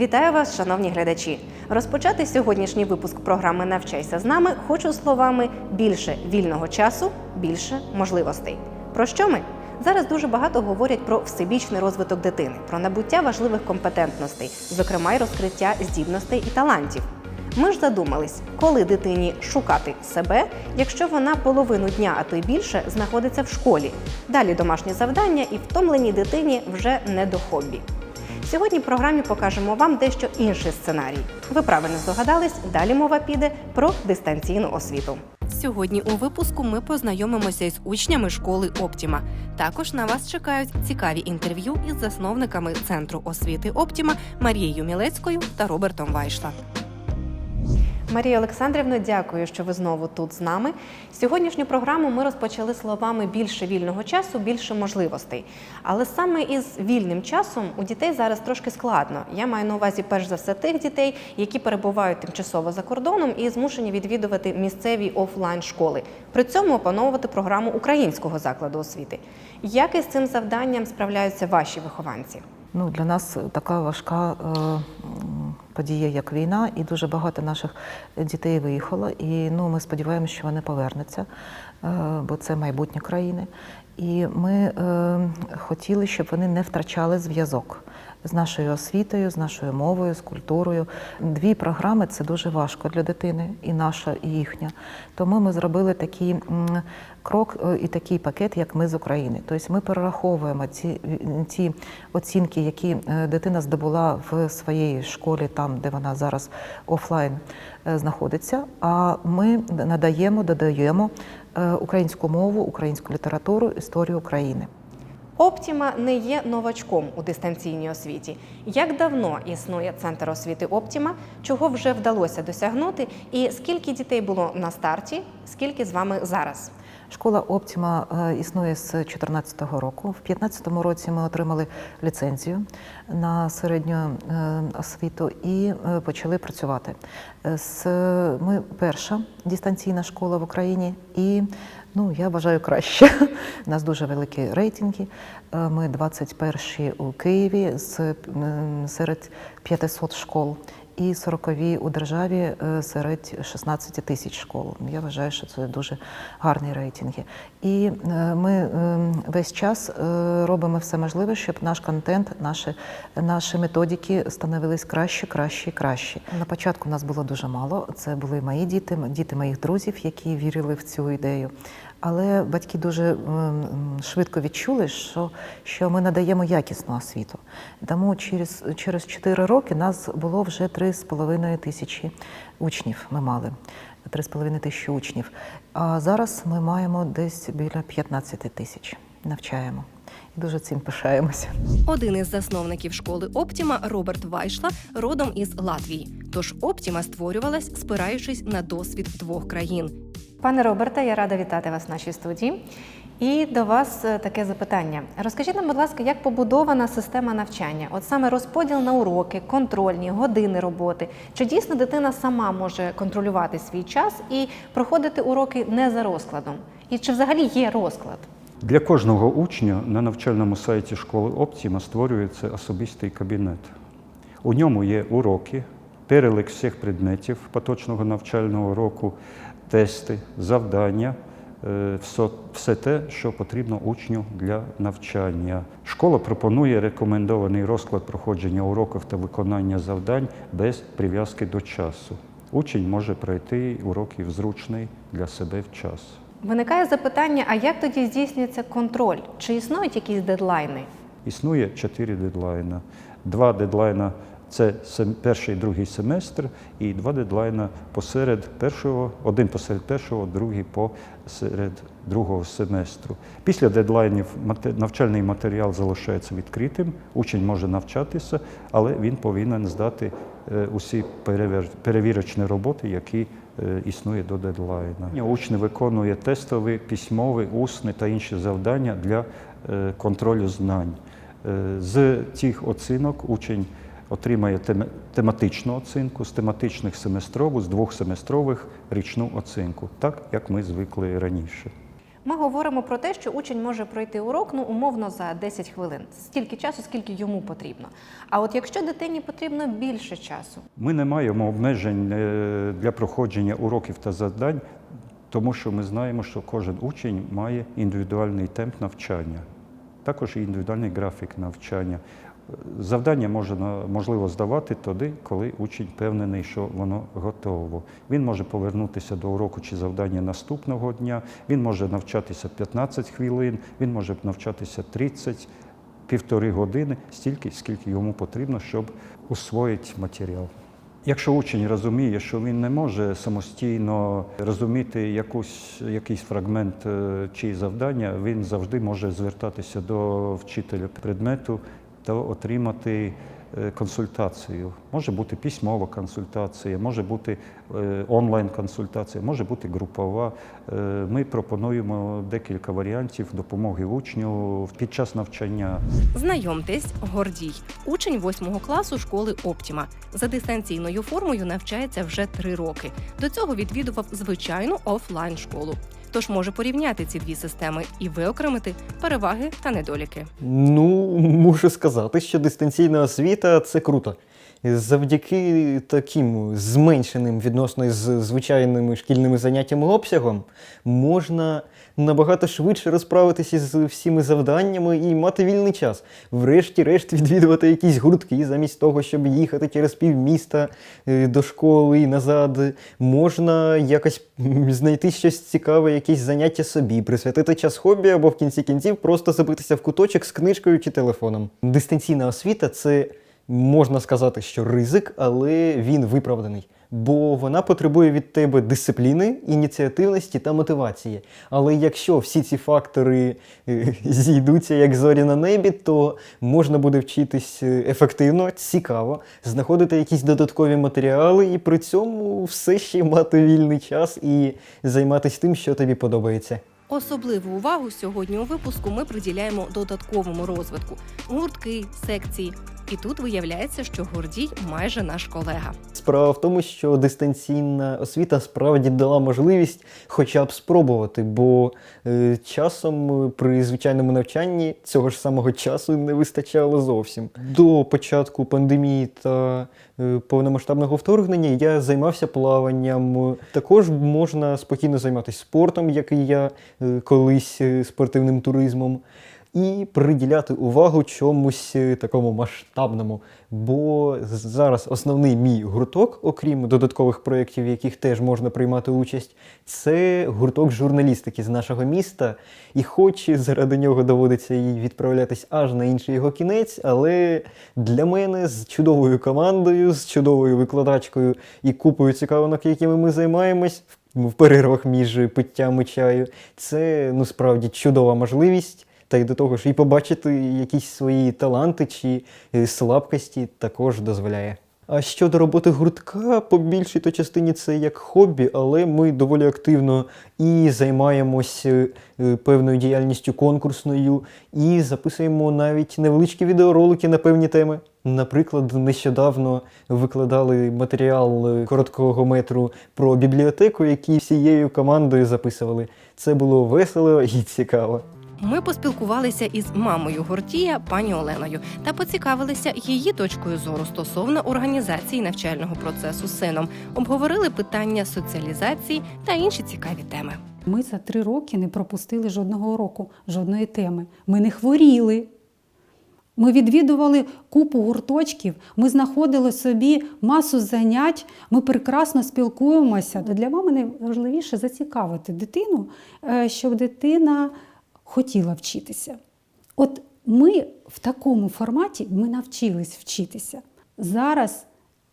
Вітаю вас, шановні глядачі. Розпочати сьогоднішній випуск програми Навчайся з нами хочу словами більше вільного часу, більше можливостей. Про що ми? Зараз дуже багато говорять про всебічний розвиток дитини, про набуття важливих компетентностей, зокрема й розкриття здібностей і талантів. Ми ж задумались, коли дитині шукати себе, якщо вона половину дня, а то й більше, знаходиться в школі. Далі домашні завдання і втомленій дитині вже не до хобі. Сьогодні в програмі покажемо вам дещо інший сценарій. Ви правильно здогадались, далі мова піде про дистанційну освіту. Сьогодні у випуску ми познайомимося із учнями школи Оптіма. Також на вас чекають цікаві інтерв'ю із засновниками центру освіти Оптіма Марією Мілецькою та Робертом Вайшла. Марія Олександрівна, дякую, що ви знову тут з нами. Сьогоднішню програму ми розпочали словами більше вільного часу, більше можливостей. Але саме із вільним часом у дітей зараз трошки складно. Я маю на увазі перш за все тих дітей, які перебувають тимчасово за кордоном і змушені відвідувати місцеві офлайн школи. При цьому опановувати програму українського закладу освіти. Як із цим завданням справляються ваші вихованці? Ну, для нас така важка е, подія, як війна, і дуже багато наших дітей виїхало. І ну, ми сподіваємося, що вони повернуться, бо це майбутнє країни. І ми е, хотіли, щоб вони не втрачали зв'язок з нашою освітою, з нашою мовою, з культурою. Дві програми це дуже важко для дитини, і наша, і їхня. Тому ми зробили такий крок е, і такий пакет, як ми з України. Тобто ми перераховуємо ці, ці оцінки, які е, дитина здобула в своїй школі, там де вона зараз офлайн е, знаходиться. А ми надаємо, додаємо е, українську мову, українську літературу, історію України. Оптіма не є новачком у дистанційній освіті. Як давно існує центр освіти Оптіма, чого вже вдалося досягнути, і скільки дітей було на старті, скільки з вами зараз? Школа Оптіма е, існує з 2014 року. В 2015 році ми отримали ліцензію на середню е, освіту і е, почали працювати. Ми перша дистанційна школа в Україні і ну, я вважаю краще. У нас дуже великі рейтинги. Ми 21 у Києві з, серед 500 школ і 40 у державі е, серед 16 тисяч школ. Я вважаю, що це дуже гарні рейтинги. І е, ми е, весь час робимо все можливе, щоб наш контент, наші, наші методики становились краще, краще, краще. На початку нас було дуже мало. Це були мої діти, діти моїх друзів, які вірили в цю ідею. Але батьки дуже швидко відчули, що, що ми надаємо якісну освіту. Тому через, через 4 роки нас було вже 3,5 тисячі учнів. Ми мали 3,5 тисячі учнів. А зараз ми маємо десь біля 15 тисяч. Навчаємо. І дуже цим пишаємося. Один із засновників школи Оптіма Роберт Вайшла родом із Латвії. Тож Оптіма створювалась, спираючись на досвід двох країн. Пане Роберте, я рада вітати вас в нашій студії. І до вас е, таке запитання. Розкажіть нам, будь ласка, як побудована система навчання? От саме розподіл на уроки, контрольні, години роботи. Чи дійсно дитина сама може контролювати свій час і проходити уроки не за розкладом? І чи взагалі є розклад? Для кожного учня на навчальному сайті школи Оптіма створюється особистий кабінет. У ньому є уроки, перелік всіх предметів поточного навчального року, тести, завдання, е, все- все те, що потрібно учню для навчання. Школа пропонує рекомендований розклад проходження уроків та виконання завдань без прив'язки до часу. Учень може пройти уроки в зручний для себе в час. Виникає запитання: а як тоді здійснюється контроль? Чи існують якісь дедлайни? Існує чотири дедлайна. Два дедлайна це перший і другий семестр, і два дедлайна посеред першого, один посеред першого, другий посеред другого семестру. Після дедлайнів навчальний матеріал залишається відкритим, учень може навчатися, але він повинен здати е, усі перевір- перевірочні роботи, які е, існує до дедлайна. Учень виконує тестові, письмові, усні та інші завдання для е, контролю знань. З цих оцінок учень отримає тематичну оцінку, з тематичних семестрову, з двох семестрових річну оцінку, так як ми звикли раніше. Ми говоримо про те, що учень може пройти урок ну умовно за 10 хвилин, стільки часу, скільки йому потрібно. А от якщо дитині потрібно більше часу, Ми не маємо обмежень е, для проходження уроків та завдань, тому що ми знаємо, що кожен учень має індивідуальний темп навчання, також і індивідуальний графік навчання. Завдання можна, можливо здавати тоді, коли учень впевнений, що воно готово. Він може повернутися до уроку чи завдання наступного дня, він може навчатися 15 хвилин, він може навчатися 30, півтори години, стільки, скільки йому потрібно, щоб усвоїти матеріал. Якщо учень розуміє, що він не може самостійно розуміти якусь, якийсь фрагмент е, чи завдання, він завжди може звертатися до вчителя предмету та отримати е, консультацію. Може бути письмова консультація, може бути е, онлайн-консультація, може бути групова. Е, Ми пропонуємо декілька варіантів допомоги учню під час навчання. Знайомтесь, Гордій, учень 8 класу школи Оптіма. За дистанційною формою навчається вже три роки. До цього відвідував звичайну офлайн школу. Тож може порівняти ці дві системи і виокремити переваги та недоліки. Ну, мушу сказати, що дистанційна освіта це круто. Завдяки таким зменшеним відносно з звичайними шкільними заняттями обсягом можна набагато швидше розправитися з всіми завданнями і мати вільний час. Врешті-решт відвідувати якісь гуртки замість того, щоб їхати через півміста е, до школи і назад. Можна якось знайти щось цікаве, якісь заняття собі, присвятити час хобі або в кінці кінців просто забитися в куточок з книжкою чи телефоном. Дистанційна освіта це можна сказати, що ризик, але він виправданий. Бо вона потребує від тебе дисципліни, ініціативності та мотивації. Але якщо всі ці фактори е, зійдуться як зорі на небі, то можна буде вчитись е, ефективно, цікаво, знаходити якісь додаткові матеріали і при цьому все ще мати вільний час і займатися тим, що тобі подобається. Особливу увагу сьогодні у випуску ми приділяємо додатковому розвитку гуртки, секції. І тут виявляється, що Гордій майже наш колега. Справа в тому, що дистанційна освіта справді дала можливість хоча б спробувати, бо е, часом е, при звичайному навчанні цього ж самого часу не вистачало зовсім. До початку пандемії та е, повномасштабного вторгнення я займався плаванням. Також можна спокійно займатися спортом, як і я е, колись е, спортивним туризмом і приділяти увагу чомусь е, такому масштабному. Бо зараз основний мій гурток, окрім додаткових проєктів, в яких теж можна приймати участь, це гурток журналістики з нашого міста. І хоч заради нього доводиться і відправлятись аж на інший його кінець, але для мене з чудовою командою, з чудовою викладачкою і купою цікавинок, якими ми займаємось в перервах між питтями чаю, це ну справді чудова можливість. Та й до того ж, і побачити якісь свої таланти чи е, слабкості також дозволяє. А щодо роботи гуртка, по більшій то частині це як хобі, але ми доволі активно і займаємось е, е, певною діяльністю конкурсною, і записуємо навіть невеличкі відеоролики на певні теми. Наприклад, нещодавно викладали матеріал е, короткого метру про бібліотеку, який всією командою записували. Це було весело і цікаво. Ми поспілкувалися із мамою Гордія, пані Оленою, та поцікавилися її точкою зору стосовно організації навчального процесу сином. Обговорили питання соціалізації та інші цікаві теми. Ми за три роки не пропустили жодного уроку, жодної теми. Ми не хворіли. Ми відвідували купу гурточків, ми знаходили собі масу занять, ми прекрасно спілкуємося. Для мами найважливіше зацікавити дитину, е, щоб дитина хотіла вчитися. От ми в такому форматі ми навчились вчитися. Зараз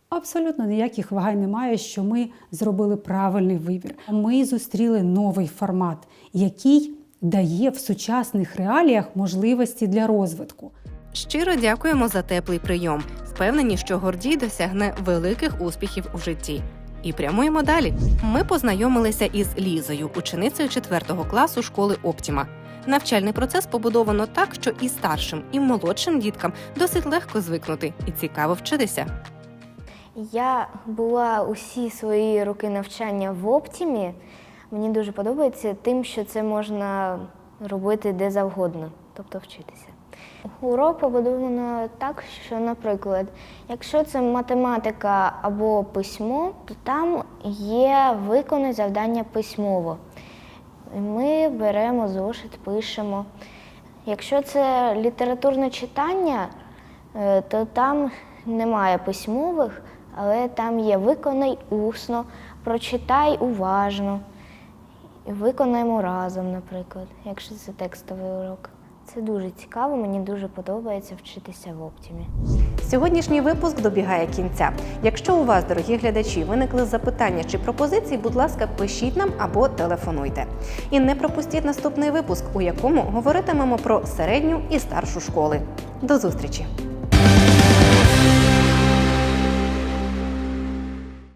абсолютно ніяких вагань немає, що ми зробили правильний вибір. Ми зустріли новий формат, який дає в сучасних реаліях можливості для розвитку. Щиро дякуємо за теплий прийом. Впевнені, що Гордій досягне великих успіхів у житті. І прямуємо далі. Ми познайомилися із Лізою, ученицею 4 класу школи Оптіма. Навчальний процес побудовано так, що і старшим, і молодшим діткам досить легко звикнути і цікаво вчитися. Я була усі свої роки навчання в Оптімі, Мені дуже подобається тим, що це можна робити де завгодно, тобто вчитися. Урок побудовано так, що, наприклад, якщо це математика або письмо, то там є виконай завдання письмово. Ми беремо зошит, пишемо. Якщо це літературне читання, е, то там немає письмових, але там є виконай усно, прочитай уважно. Виконаємо разом, наприклад, якщо це текстовий урок. Це дуже цікаво, мені дуже подобається вчитися в оптімі. Сьогоднішній випуск добігає кінця. Якщо у вас, дорогі глядачі, виникли запитання чи пропозиції, будь ласка, пишіть нам або телефонуйте. І не пропустіть наступний випуск, у якому говоритимемо про середню і старшу школи. До зустрічі!